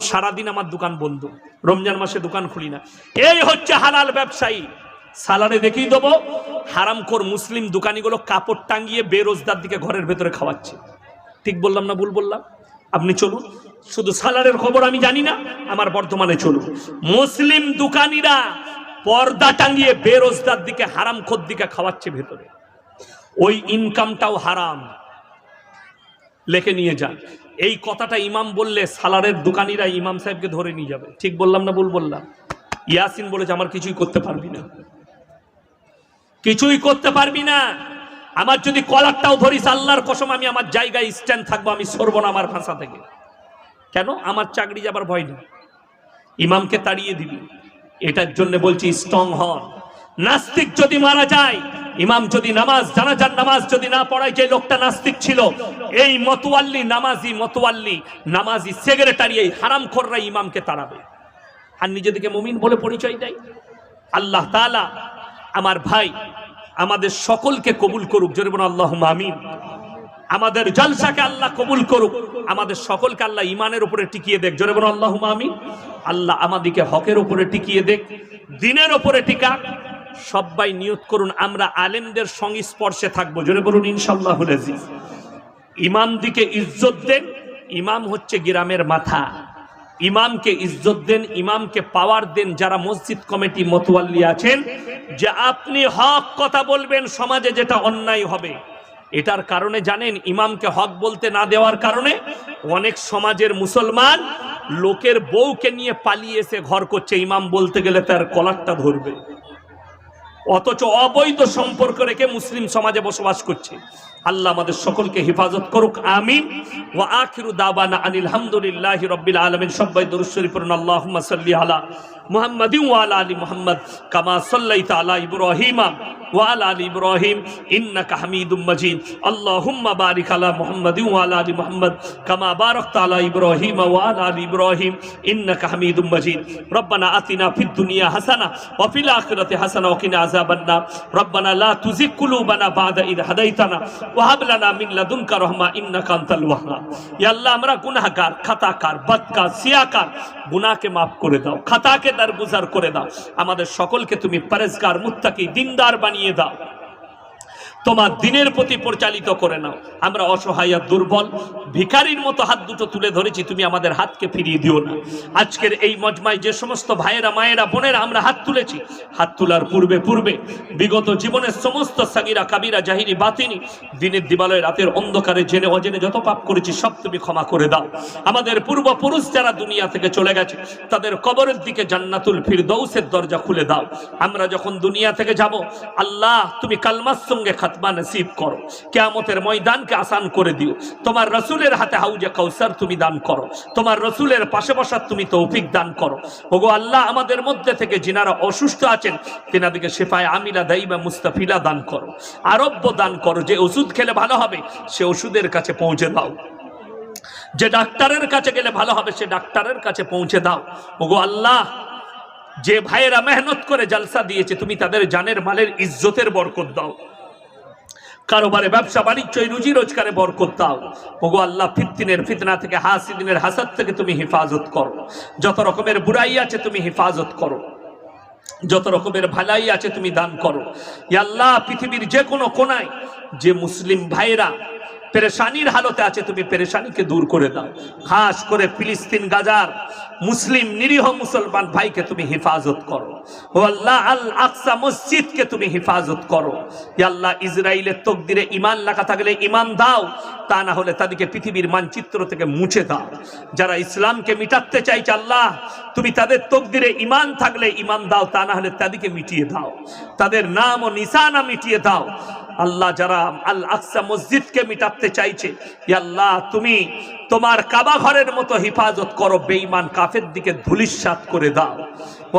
সারাদিন আমার দোকান বন্ধ। রমজান মাসে দোকান খুলি না। এই হচ্ছে হালাল ব্যবসায়ী। সালারে দেখিয়ে দেবো। হারামখোর মুসলিম দোকানিগুলো কাপড় টাঙ্গিয়ে বেরোজদার দিকে ঘরের ভেতরে খাওয়াচ্ছে। ঠিক বললাম না ভুল বললাম? আপনি চলুন। শুধু সালারের খবর আমি জানি না, আমার বর্তমানে চলুন। মুসলিম দোকানিরা পর্দা টাঙ্গিয়ে বেরোজদার দিকে, হারামখোর দিকে খাওয়াচ্ছে ভেতরে। ওই ইনকামটাও হারাম। লেখে নিয়ে যান। এই কথাটা ইমাম বললে সালারের দোকানিরা ইমাম সাহেবকে ধরে নিয়ে যাবে। ঠিক বললাম না ভুল বললাম? ইয়াসিন বলেছে, আমার কিছুই করতে পারবি না। কিছুই করতে পারবি না। আমার যদি কলারটাও ধরিস, আল্লাহর কসম, আমি আমার জায়গায় স্ট্যান্ড থাকব, আমি সরবো না আমার ভাষা থেকে। কেন? আমার চাকরি যাবার ভয় নেই। ইমামকে তাড়িয়ে দিবি। এটার জন্য বলছি, স্ট্রং হন। নাস্তিক যদি মারা যায় ইমাম যদি নামাজ, জানাজার নামাজ যদি না পড়ায়, যে লোকটা নাস্তিক ছিল, এই মতোয়াল্লি নামাজি মতোয়াল্লি, নামাজি সেক্রেটারি এই হারাম খোররা ইমামকে তাড়াবে। আর নিজেদেরকে মমিন বলে পরিচয় দেয়। আল্লাহ তাআলা আমার ভাই, আমাদের সকলকে কবুল করুক, জোরে বলুন আল্লাহ আমিন। আমাদের জলসাকে আল্লাহ কবুল করুক, আমাদের সকলকে আল্লাহ ইমানের উপরে টিকিয়ে দেখ জোরে বলুন আল্লাহ আমিন। আল্লাহ আমাদিকে হকের উপরে টিকিয়ে দেখ দিনের উপরে টিকাক। সবাই নিয়ত করুন, আমরা আলেমদের সংস্পর্শে থাকব। জোরে বলুন ইনশাল্লাহ ইমাম দিকে ইজ্জত দেন, ইমাম হচ্ছে গ্রামের মাথা। ইমামকে ইজ্জত দেন, ইমামকে পাওয়ার দেন, যারা মসজিদ কমিটি মতোয়াল্লি আছেন, যে আপনি হক কথা বলবেন, সমাজে যেটা অন্যায় হবে। এটার কারণে জানেন, ইমামকে হক বলতে না দেওয়ার কারণে অনেক সমাজের মুসলমান লোকের বউকে নিয়ে পালিয়ে এসে ঘর করছে। ইমাম বলতে গেলে তার কলারটা ধরবে। অথচ অবৈধ সম্পর্ক রেখে মুসলিম সমাজে বসবাস করছে। আল্লাহ আমাদের সকলকে হেফাজত করুক, আমিন। ও আখিরু দাবানা আনিল হামদুলিল্লাহি রব্বিল আলমিন। সব্বাই দরুদ শরীফ পড়ুন, আল্লাহুম্মা সাল্লি আলা মুহাম্মাদিন ওয়া আলা আলি মুহাম্মদ কামা সাল্লাইতা আলা ইব্রাহিমা ওয়া আলা আলি ইব্রাহিম ইন্নাকা হামিদুম মাজিদ আল্লাহুম্মা বারিক আলা মুহাম্মাদিন ওয়া আলা আলি মুহাম্মদ কামা বারাকতা আলা ইব্রাহিমা ওয়া আলা আলি ইব্রাহিম ইন্নাকা হামিদুম মাজিদ রব্বানা আতিনা ফিদ দুনিয়া হাসানা ওয়া ফিল আখিরাতি হাসানা ওয়া কিনা আযাবান্নার রব্বানা লা তুজিগ কুলুবানা বাদা ইদ হাদাইতানা ওয়াহাব লানা মিন লাদুনকা রাহমা ইন্নাকা আনতাল ওয়াহ্হাব ইয়া আল্লাহ আমরা গুনাহগার খাতাকার বদকার সিয়াকার গুনাহকে maaf করে দাও খাতাকে দরগুজার করে দাও। আমাদের সকলকে তুমি পরেজগার মুত্তাকি দিনদার বানিয়ে দাও। তোমার দিনের প্রতি পরিচালিত করে নাও। আমরা অসহায় আর দুর্বল, ভিখারির মতো হাত দুটো তুলে ধরেছি, তুমি আমাদের হাতকে ফিরিয়ে দিও না। আজকের এই মজমায় যে সমস্ত ভাইয়েরা, মায়েরা, বোনেরা আমরা হাত তুলেছি, হাত তোলার পূর্বে পূর্বে, বিগত জীবনের সমস্ত সাগিরা, কাবিরা, জাহিরি, বাতিনি, দিনের দিবালয়, রাতের অন্ধকারে জেনে অজেনে যত পাপ করেছি, সব তুমি ক্ষমা করে দাও। আমাদের পূর্বপুরুষ যারা দুনিয়া থেকে চলে গেছে, তাদের কবরের দিকে জান্নাতুল ফির দৌসের দরজা খুলে দাও। আমরা যখন দুনিয়া থেকে যাব, আল্লাহ, তুমি কালমার সঙ্গে খাতমা নসিব করো। কেয়ামতের ময়দানকে আসান করে দিও। তোমার রসুলের হাতে হাউজে কৌসার তুমি দান করো। তোমার রসুলের পাশে বসার তুমি তৌফিক দান করো। ওগো আল্লাহ আমাদের মধ্যে থেকে যিনারা অসুস্থ আছেন তেনাদিকে শেফায় আমিলা দাইবা মুস্তাফিলা দান করো। আরব্য দান করো, যে ওষুধ খেলে ভালো হবে, সে ওষুধের কাছে পৌঁছে দাও। যে ডাক্তারের কাছে গেলে ভালো হবে, সে ডাক্তারের কাছে পৌঁছে দাও। ওগো আল্লাহ, যে ভাইয়েরা মেহনত করে জালসা দিয়েছে, তুমি তাদের জানের মালের ইজ্জতের বরকত দাও। কারোবারে ব্যবসা, বাণিজ্য রুজি রোজগারে বরকত দাও। ওগো আল্লাহ ফিতদিনের ফিতনা থেকে, হাসিদিনের হাসাদ থেকে তুমি হেফাজত করো। যত রকমের বুড়াই আছে তুমি হেফাজত করো। যত রকমের ভালাই আছে তুমি দান করো। ইয়াল্লাহ পৃথিবীর যে কোনো কোনায় যে মুসলিম ভাইরা পেরেশানির হালতে আছে, তুমি পেরেশানিকে দূর করে দাও। খাস করে ফিলিস্তিন, গাজার মুসলিম নিরীহ মুসলমান ভাইকে তুমি হেফাজত করো। ও আল্লাহ, আল আকসা মসজিদকে তুমি হেফাজত করো। আল্লাহ ইসরায়েলের তকদিরে ইমান লেখা থাকলে ইমান দাও, তা না হলে তাদেরকে পৃথিবীর মানচিত্র থেকে মুছে দাও। যারা ইসলামকে মিটাতে চাইছে আল্লাহ, তুমি তাদের তকদিরে ইমান থাকলে ইমান দাও, তা না হলে তাদেরকে মিটিয়ে দাও। তাদের নাম ও নিশানা মিটিয়ে দাও। আল্লাহ যারা আল আকসা মসজিদকে মিটাতে চাইছে আল্লাহ, তুমি তোমার কাবা ঘরের মতো হেফাজত করো, বেঈমান কাফের দিকে ধুলিস্বাত করে দাও।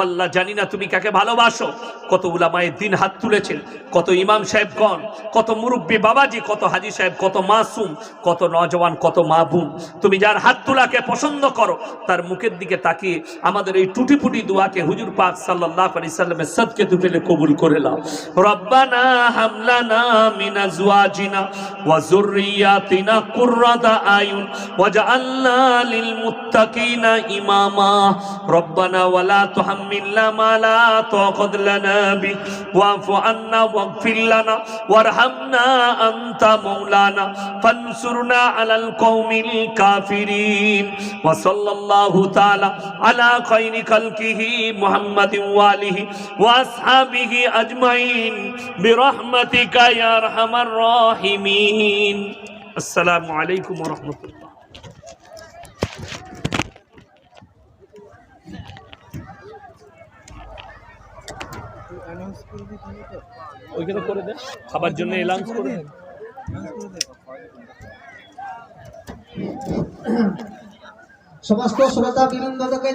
আল্লাহ, জানি না তুমি কাকে ভালোবাসো। কত উলামায়ে দিন হাত তুলেছেন, কত ইমাম সাহেবগণ, কত মুরব্বী বাবাজি, কত হাজি সাহেব, কত মাসুম, কত নজওয়ান কত মাবুম। তুমি যার হাত তোলাকে পছন্দ করো, তার মুখের দিকে তাকিয়ে আমাদের এই টুটি ফুটি দোয়াকে হুজুর পাক সাল্লাল্লাহু আলাইহি সাল্লামের সদকে তু পেলে কবুল করে নাও। রব্বানা হামলানা من أزواجنا وذرياتنا قرة أعين واجعلنا للمتقين إماما. ربنا ولا تحملنا ما لا طاقة لنا به واعف عنا واغفر لنا وارحمنا أنت مولانا. فانصرنا على القوم الكافرين. وصلى الله تعالى على خير خلقه محمد وآله وأصحابه أجمعين. برحمتك يا ইয়া আরহামার ওইখানে করে দেন খাবার জন্য এলাউন্স করে সমস্ত শ্রোতা বিনন্দকে